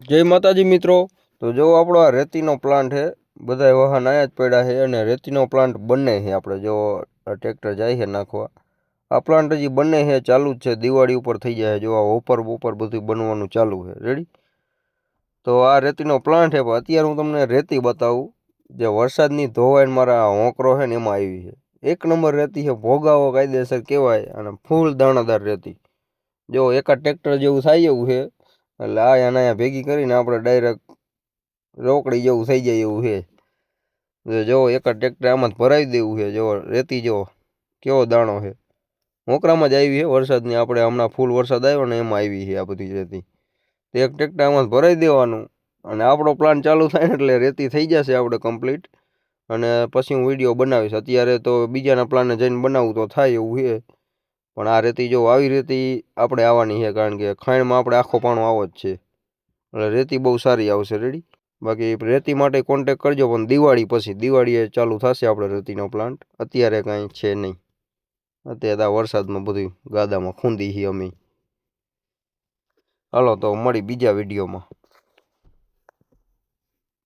જય માતાજી મિત્રો. તો જો આપણો આ રેતીનો પ્લાન્ટ છે બધા વાહન આયા જ પડ્યા છે અને રેતીનો પ્લાન્ટ બંને છે આપણે. જો ટ્રેક્ટર જાય છે નાખવા, આ પ્લાન્ટ હજી બંને છે, ચાલુ જ છે. દિવાળી ઉપર થઈ જાય જો આ ઓપર બોપર બધું બનવાનું ચાલુ છે. રેડી તો આ રેતીનો પ્લાન્ટ છે, પણ અત્યારે હું તમને રેતી બતાવું. જે વરસાદની ધોવાઈને મારા હોંકરો છે ને એમાં આવી છે. એક નંબર રેતી છે, ભોગાવો કાયદેસર કહેવાય, અને ફૂલ દાણાદાર રેતી. જો એકાદ ટ્રેક્ટર જેવું થાય એવું છે એટલે આ અહીંયા ભેગી કરીને આપણે ડાયરેક્ટ રોકડી જેવું થઈ જાય એવું છે. જો એક જ ટ્રેક્ટર આમાં જ ભરાવી દેવું છે. જો, રેતી જો, કેવો દાણો છે. મોકરામાં જ આવી છે વરસાદની. આપણે હમણાં ફૂલ વરસાદ આવ્યો ને એમાં આવી છે આ બધી રેતી. તો એક ટ્રેક્ટર આમાં જ ભરાવી દેવાનું. અને આપણો પ્લાન ચાલુ થાય ને એટલે રેતી થઈ જશે આપણે કમ્પ્લીટ અને પછી હું વીડિયો બનાવીશ. અત્યારે તો બીજાના પ્લાને જઈને બનાવું તો થાય એવું છે. પણ આ રેતી જો આવી રેતી આપણે આવવાની છે, કારણ કે ખાણમાં આપણે આખો પાણો આવો જ છે. એટલે રેતી બહુ સારી આવશે, રેડી? બાકી રેતી માટે કોન્ટેક કરજો, પણ દિવાળી પછી, દિવાળીએ ચાલુ થશે આપણે રેતીનો પ્લાન્ટ અત્યારે કાંઈ છે નહીં. અત્યારે આ વરસાદમાં બધું ગાદામાં ખૂંદી છીએ અમે. હાલો, તો મળી બીજા વિડીયોમાં.